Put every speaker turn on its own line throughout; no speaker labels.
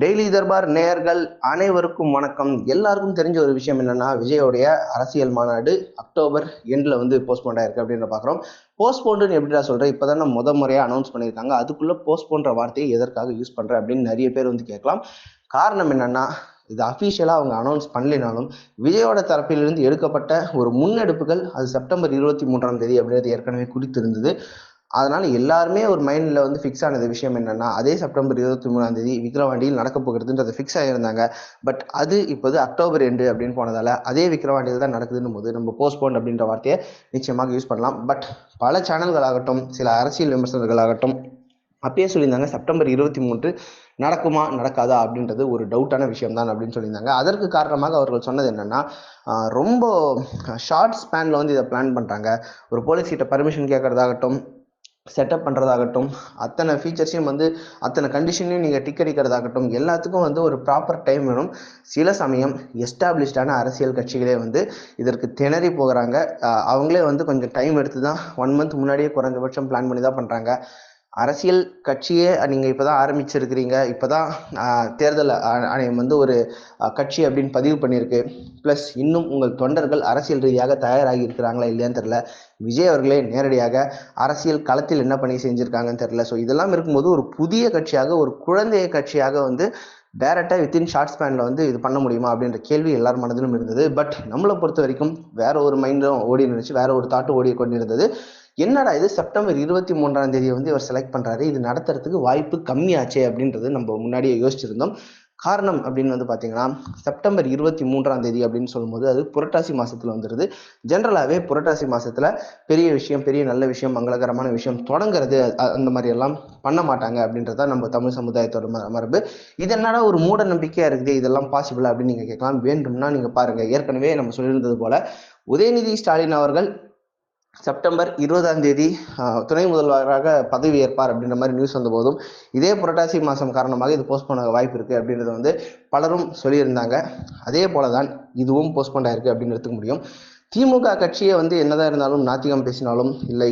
Daily Darbar நேயர்கள் அனைவருக்கும் வணக்கம். எல்லாருக்கும் தெரிஞ்ச ஒரு விஷயம் என்னன்னா விஜயோடைய அரசியல் மாநாடு அக்டோபர் எண்டில் வந்து போஸ்ட்போன் ஆயிருக்கு அப்படின்னு பார்க்குறோம் போஸ்ட்போன்டுன்னு எப்படிடா சொல்கிறேன் இப்போ தான் முத முறையாக அனௌன்ஸ் பண்ணியிருக்காங்க. அதுக்குள்ளே போஸ்ட்போன்ற வார்த்தையை எதற்காக யூஸ் பண்ணுறேன் அப்படின்னு நிறைய பேர் வந்து கேட்கலாம். காரணம் என்னென்னா இது அஃபீஷியலாக அவங்க அனௌன்ஸ் பண்ணலினாலும் விஜயோட தரப்பிலிருந்து எடுக்கப்பட்ட ஒரு முன்னெடுப்புகள் அது செப்டம்பர் இருபத்தி மூன்றாம் தேதி அப்படின்றது ஏற்கனவே குறித்திருந்தது. அதனால எல்லாருமே ஒரு மைண்டில் வந்து ஃபிக்ஸ் ஆனது விஷயம் என்னன்னா அதே செப்டம்பர் இருபத்தி மூணாம் தேதி விக்கிரவாண்டியில் நடக்க போகிறதுன்றது ஃபிக்ஸ் ஆகியிருந்தாங்க பட் அது இப்போது அக்டோபர் ரெண்டு அப்படின்னு போனதால அதே விக்ரவாண்டியில் தான் நடக்குதுன்னு போது நம்ம போஸ்ட்போன் அப்படின்ற வார்த்தையை நிச்சயமாக யூஸ் பண்ணலாம். பட் பல சேனல்களாகட்டும் சில அரசியல் விமர்சனர்களாகட்டும் அப்பயே சொல்லியிருந்தாங்க செப்டம்பர் இருபத்தி மூன்று நடக்குமா நடக்காதா அப்படின்றது ஒரு டவுட்டான விஷயம் தான் அப்படின்னு சொல்லியிருந்தாங்க. அதற்கு காரணமாக அவர்கள் சொன்னது என்னன்னா ரொம்ப ஷார்ட் ஸ்பேனில் வந்து இதை பிளான் பண்ணுறாங்க ஒரு போலீஸ் கிட்ட பர்மிஷன் கேட்கறதாகட்டும் செட்டப் பண்ணுறதாகட்டும் அத்தனை ஃபீச்சர்ஸையும் வந்து அத்தனை கண்டிஷனையும் நீங்கள் டிக் அடிக்கிறதாகட்டும் எல்லாத்துக்கும் வந்து ஒரு ப்ராப்பர் டைம் வேணும். சில சமயம் எஸ்டாப்ளிஷ்டான அரசியல் கட்சிகளே வந்து இதற்கு திணறி போகிறாங்க. அவங்களே வந்து கொஞ்சம் டைம் எடுத்து தான் ஒன் மந்த் முன்னாடியே குறைஞ்சபட்சம் பிளான் பண்ணி தான் பண்ணுறாங்க அரசியல் கட்சியே நீங்கள் இப்போ தான் ஆரம்பிச்சிருக்கிறீங்க. இப்போ தான் தேர்தல் ஆணையம் வந்து ஒரு கட்சி அப்படின்னு பதிவு பண்ணியிருக்கு. ப்ளஸ் இன்னும் உங்கள் தொண்டர்கள் அரசியல் ரீதியாக தயாராகி இருக்கிறாங்களா இல்லையான்னு தெரில விஜய் அவர்களே நேரடியாக அரசியல் களத்தில் என்ன பண்ணி செஞ்சுருக்காங்கன்னு தெரில ஸோ இதெல்லாம் இருக்கும்போது ஒரு புதிய கட்சியாக ஒரு குழந்தைய கட்சியாக வந்து டேரெக்டாக வித்தின் ஷார்ட் ஸ்பேனில் வந்து இது பண்ண முடியுமா அப்படின்ற கேள்வி எல்லார் மனதிலும் இருந்தது. பட் நம்மளை பொறுத்த வரைக்கும் வேற ஒரு மைண்டும் ஓடி இருந்துச்சு வேற ஒரு தாட்டும் ஓடி கொண்டிருந்தது என்னடா இது? செப்டம்பர் இருபத்தி மூன்றாம் தேதியை வந்து இவர் செலக்ட் பண்ணுறாரு இது நடத்துறதுக்கு வாய்ப்பு கம்மியாச்சே அப்படின்றது நம்ம முன்னாடியே யோசிச்சிருந்தோம். காரணம் அப்படின்னு வந்து பார்த்தீங்கன்னா செப்டம்பர் இருபத்தி மூன்றாம் தேதி அப்படின்னு சொல்லும்போது அது புரட்டாசி மாசத்துல வந்துடுது ஜென்ரலாகவே புரட்டாசி மாசத்துல பெரிய விஷயம் பெரிய நல்ல விஷயம் மங்களகரமான விஷயம் தொடங்குறது அந்த மாதிரி எல்லாம் பண்ண மாட்டாங்க அப்படின்றத நம்ம தமிழ் சமுதாயத்தோட மரபு. இது என்னடா ஒரு மூட நம்பிக்கையா இருக்குது? இதெல்லாம் பாசிபிள் அப்படின்னு நீங்க கேட்கலாம். வேண்டும்னா நீங்க பாருங்க. ஏற்கனவே நம்ம சொல்லியிருந்தது போல உதயநிதி ஸ்டாலின் அவர்கள் செப்டம்பர் இருபதாம் தேதி துணை முதல்வராக பதவி ஏற்பார் அப்படின்ற மாதிரி நியூஸ் வந்த போதும் இதே புரட்டாசி மாதம் காரணமாக இது போஸ்ட்போன் ஆக வாய்ப்பு இருக்குது அப்படின்றத வந்து பலரும் சொல்லியிருந்தாங்க. அதே போல தான் இதுவும் போஸ்ட்போன் ஆயிருக்கு அப்படின்னு எடுத்துக்க முடியும். திமுக கட்சியை வந்து என்னதான் இருந்தாலும் நாத்திகம் பேசினாலும் இல்லை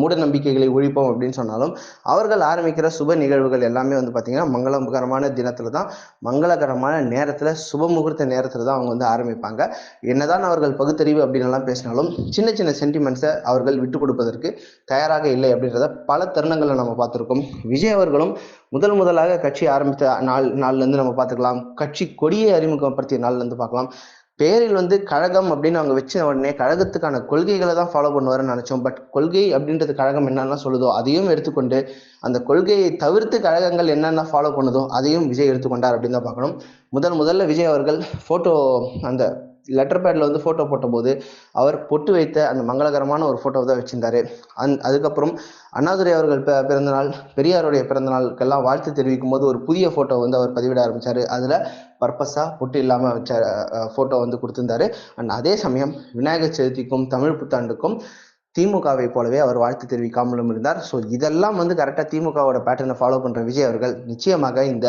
மூட நம்பிக்கைகளை ஒழிப்போம் அப்படின்னு சொன்னாலும் அவர்கள் ஆரம்பிக்கிற சுப நிகழ்வுகள் எல்லாமே வந்து பார்த்திங்கன்னா மங்களகரமான தினத்தில் தான் மங்களகரமான நேரத்தில் சுப முகூர்த்த நேரத்தில் தான் அவங்க வந்து ஆரம்பிப்பாங்க. என்னதான் அவர்கள் பகுத்தறிவு அப்படின்னு எல்லாம் பேசினாலும் சின்ன சின்ன சென்டிமெண்ட்ஸை அவர்கள் விட்டு கொடுப்பதற்கு தயாராக இல்லை அப்படின்றத பல தருணங்களை நம்ம பார்த்துருக்கோம். விஜய் அவர்களும் முதல் முதலாக கட்சி ஆரம்பித்த நாள் நாள்லேருந்து நம்ம பார்த்துக்கலாம். கட்சி கொடியை அறிமுகப்படுத்திய நாள்லேருந்து பார்க்கலாம். பேரில் வந்து கழகம் அப்படின்னு அவங்க வச்ச உடனே கழகத்துக்கான கொள்கைகளை தான் ஃபாலோ பண்ணுவாருன்னு நினச்சோம். பட் கொள்கை அப்படின்றது கழகம் என்னென்ன சொல்லுதோ அதையும் எடுத்துக்கொண்டு அந்த கொள்கையை தவிர்த்து கழகங்கள் என்னென்ன ஃபாலோ பண்ணுதோ அதையும் விஜய் எடுத்துக்கொண்டார் அப்படின்னு தான் பார்க்கணும். முதல் முதல்ல விஜய் அவர்கள் ஃபோட்டோ அந்த லெட்டர் பேடில் வந்து ஃபோட்டோ போட்டபோது அவர் பொட்டு வைத்த அந்த மங்களகரமான ஒரு ஃபோட்டோவை தான் வச்சிருந்தாரு. அந் அதுக்கப்புறம் அண்ணாதுரை அவர்கள் ப பிறந்தநாள் பெரியாருடைய பிறந்தநாளுக்கெல்லாம் வாழ்த்து தெரிவிக்கும் போது ஒரு புதிய ஃபோட்டோ வந்து அவர் பதிவிட ஆரம்பித்தார் அதில் பர்பஸாக பொட்டு இல்லாமல் வச்ச ஃபோட்டோ வந்து கொடுத்துருந்தாரு. அண்ட் அதே சமயம் விநாயகர் சதுர்த்திக்கும் தமிழ் புத்தாண்டுக்கும் திமுகவை போலவே அவர் வாழ்த்து தெரிவிக்காமலும் இருந்தார். ஸோ இதெல்லாம் வந்து கரெக்டாக திமுகவோட பேட்டர்னை ஃபாலோ பண்ணுற விஜய் அவர்கள் நிச்சயமாக இந்த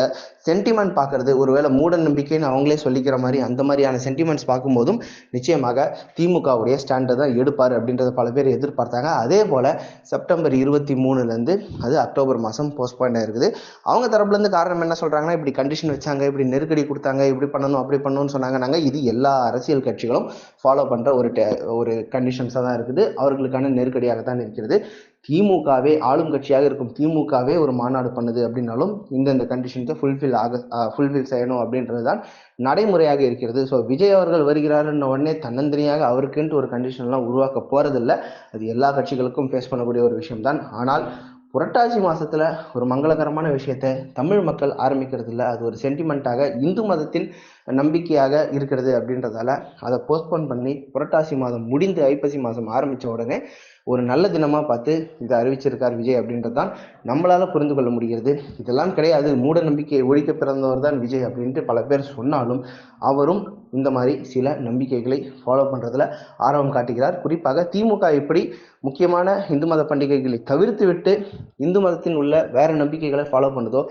சென்டிமெண்ட் பார்க்கறது ஒருவேளை மூட நம்பிக்கைன்னு அவங்களே சொல்லிக்கிற மாதிரி அந்த மாதிரியான சென்டிமெண்ட்ஸ் பார்க்கும்போதும் நிச்சயமாக திமுகவுடைய ஸ்டாண்டை தான் எடுப்பார் அப்படின்றத பல பேர் எதிர்பார்த்தாங்க. அதே போல் செப்டம்பர் இருபத்தி மூணுலேருந்து அது அக்டோபர் மாதம் போஸ்ட்பாயிண்ட் இருக்குது அவங்க தரப்புலேருந்து காரணம் என்ன சொல்கிறாங்கன்னா இப்படி கண்டிஷன் வச்சாங்க இப்படி நெருக்கடி கொடுத்தாங்க இப்படி பண்ணணும் அப்படி பண்ணணும்னு சொன்னாங்க. நாங்கள் இது எல்லா அரசியல் கட்சிகளும் ஃபாலோ பண்ணுற ஒரு டெ- ஒரு கண்டிஷன்ஸாக தான் இருக்குது. அவர்களுக்கு நெருக்கடியாக தான் இருக்கிறது. திமுகவே ஆளும் கட்சியாக இருக்கும். திமுகவே ஒரு மாநாடு பண்ணுது அப்படின்னாலும் இந்தந்த கண்டிஷன்ஸை ஃபுல்ஃபில் ஆக ஃபுல்ஃபில் செய்யணும் அப்படின்றது தான் நடைமுறையாக இருக்கிறது. ஸோ விஜய் அவர்கள் வருகிறாருன்ன உடனே தன்னந்தனியாக அவருக்குன்ட்டு ஒரு கண்டிஷன்லாம் உருவாக்க போகிறதில்ல அது எல்லா கட்சிகளுக்கும் ஃபேஸ் பண்ணக்கூடிய ஒரு விஷயம்தான். ஆனால் புரட்டாசி மாதத்தில் ஒரு மங்களகரமான விஷயத்தை தமிழ் மக்கள் ஆரம்பிக்கிறது இல்லை அது ஒரு சென்டிமெண்ட்டாக இந்து மதத்தின் நம்பிக்கையாக இருக்கிறது அப்படின்றதால அதை போஸ்ட்போன் பண்ணி புரட்டாசி மாதம் முடிந்து ஐப்பசி மாதம் ஆரம்பித்த உடனே ஒரு நல்ல தினமாக பார்த்து இதை அறிவிச்சிருக்கார் விஜய் அப்படின்றது தான் புரிந்து கொள்ள முடிகிறது. இதெல்லாம் கிடையாது. மூட நம்பிக்கையை ஒழிக்க பிறந்தவர் தான் விஜய் அப்படின்ட்டு பல பேர் சொன்னாலும் அவரும் இந்த மாதிரி சில நம்பிக்கைகளை ஃபாலோ பண்ணுறதுல ஆர்வம் காட்டுகிறார். குறிப்பாக திமுக எப்படி முக்கியமான இந்து மத பண்டிகைகளை தவிர்த்து விட்டு இந்து மதத்தின் உள்ள வேறு நம்பிக்கைகளை ஃபாலோ பண்ணுதோ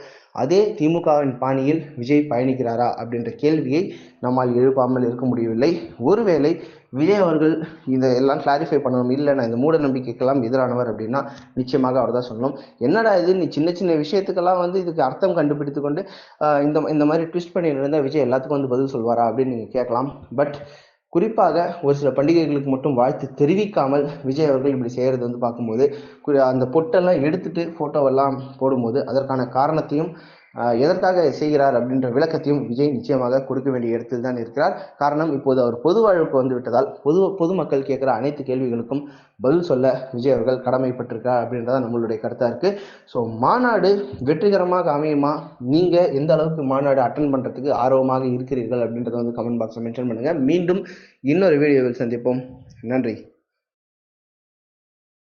அதே திமுகவின் பாணியில் விஜய் பயணிக்கிறாரா அப்படின்ற கேள்வியை நம்மால் எழுப்பாமல் இருக்க முடியவில்லை. ஒருவேளை விஜய் அவர்கள் இதை எல்லாம் கிளாரிஃபை பண்ணணும். இல்லை நான் இந்த மூட நம்பிக்கைக்கெல்லாம் எதிரானவர் அப்படின்னா நிச்சயமாக அவர் தான் சொல்லணும். என்னடா இது? நீ சின்ன சின்ன விஷயத்துக்கெல்லாம் வந்து இதுக்கு அர்த்தம் கண்டுபிடித்து கொண்டு இந்த இந்த மாதிரி ட்விஸ்ட் பண்ணி இருந்தால் விஜய் எல்லாத்துக்கும் வந்து பதில் சொல்வாரா அப்படின்னு நீங்கள் கேட்கலாம். பட் குறிப்பாக ஒரு சில பண்டிகைகளுக்கு மட்டும் வாழ்த்து தெரிவிக்காமல் விஜய் அவர்கள் இப்படி செய்கிறது வந்து பார்க்கும்போது அந்த பொட்டெல்லாம் எடுத்துட்டு ஃபோட்டோவெல்லாம் போடும்போது அதற்கான காரணத்தையும் எதற்காக செய்கிறார் அப்படின்ற விளக்கத்தையும் விஜய் நிச்சயமாக கொடுக்க வேண்டிய இடத்தில் தான் இருக்கிறார். காரணம் இப்போது அவர் பொது வாழ்வுக்கு வந்து விட்டதால் பொது பொதுமக்கள் கேட்குற அனைத்து கேள்விகளுக்கும் பதில் சொல்ல விஜய் அவர்கள் கடமைப்பட்டிருக்கார் அப்படின்றதான் நம்மளுடைய கருத்தாக இருக்குது ஸோ மாநாடு வெற்றிகரமாக அமையுமா? நீங்கள் எந்த அளவுக்கு மாநாடு அட்டன் பண்ணுறதுக்கு ஆர்வமாக இருக்கிறீர்கள் அப்படின்றத வந்து கமெண்ட் பாக்ஸில் மென்ஷன் பண்ணுங்கள் மீண்டும் இன்னொரு வீடியோவில் சந்திப்போம். நன்றி.